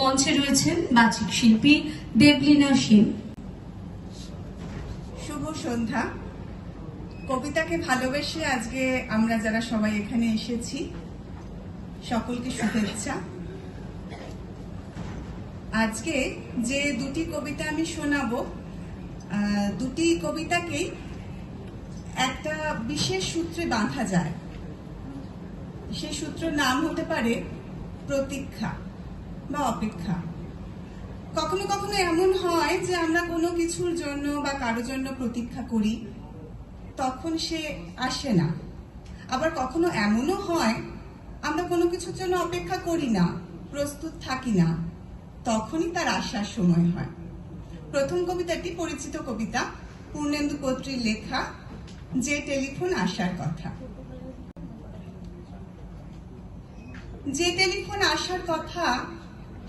মঞ্চে রয়েছেন বাচিক শিল্পী দেবলীনা সেন। শুভ সন্ধ্যা। কবিতাকে ভালোবেসে আজকে আমরা যারা সবাই এখানে এসেছি, সকলকে শুভেচ্ছা। আজকে যে দুটি কবিতা আমি শোনাবো দুটি কবিতাকেই একটা বিশেষ সূত্রে বাঁধা যায়। সেই সূত্রের নাম হতে পারে প্রতীক্ষা। বা অপেক্ষা। কখনো কখনো এমন হয় যে আমরা কোনো কিছুর জন্য বা কারোর জন্য প্রতীক্ষা করি, তখন সে আসে না। আবার কখনো এমনও হয়, আমরা কোনো কিছুর জন্য অপেক্ষা করি না, প্রস্তুত থাকি না, তখনই তার আসার সময় হয়। প্রথম কবিতাটি পরিচিত কবিতা পূর্ণেন্দু কর্ত্রীর লেখা, যে টেলিফোন আসার কথা। যে টেলিফোন আসার কথা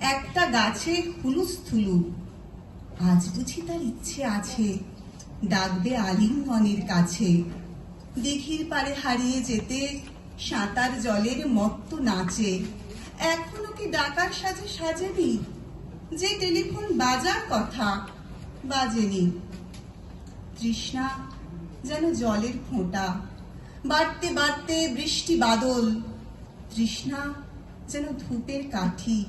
একটা গাছে হুলুস্থুলু আজ বুঝি তার ইচ্ছে আছে ডাকবে আলিঙ্গনের কাছে। দিঘির পারে হারিয়ে যেতে সাঁতার জলের মত্ত নাচে। এখনও কি ডাকার সাজে সাজেনি? যে টেলিফোন বাজার কথা বাজেনি। তৃষ্ণা যেন জলের ফোঁটা। বাড়তে বাড়তে বৃষ্টি বাদল। তৃষ্ণা যেন ধূপের কাঠি।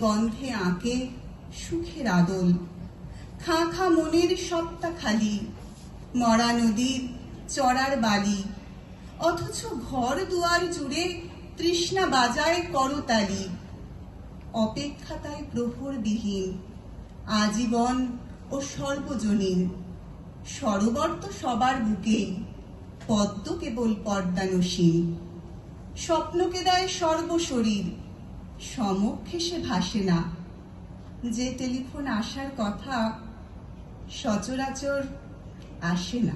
গন্ধে আঁকে সুখের আদল। খাঁ খা মনের সবটা খালি, মরা নদীর চড়ার বালি। অথচ ঘর দুয়ার জুড়ে তৃষ্ণা বাজায় করতালি। অপেক্ষা তাই প্রহরবিহীন, আজীবন ও সর্বজনীন। সরোবর তো সবার বুকেই পদ্ম কেবল পর্দানসীন। স্বপ্নকে দেয় সর্বশরীর সমক্ষে সে ভাসে না। যে টেলিফোন আসার কথা সচরাচর আসে না।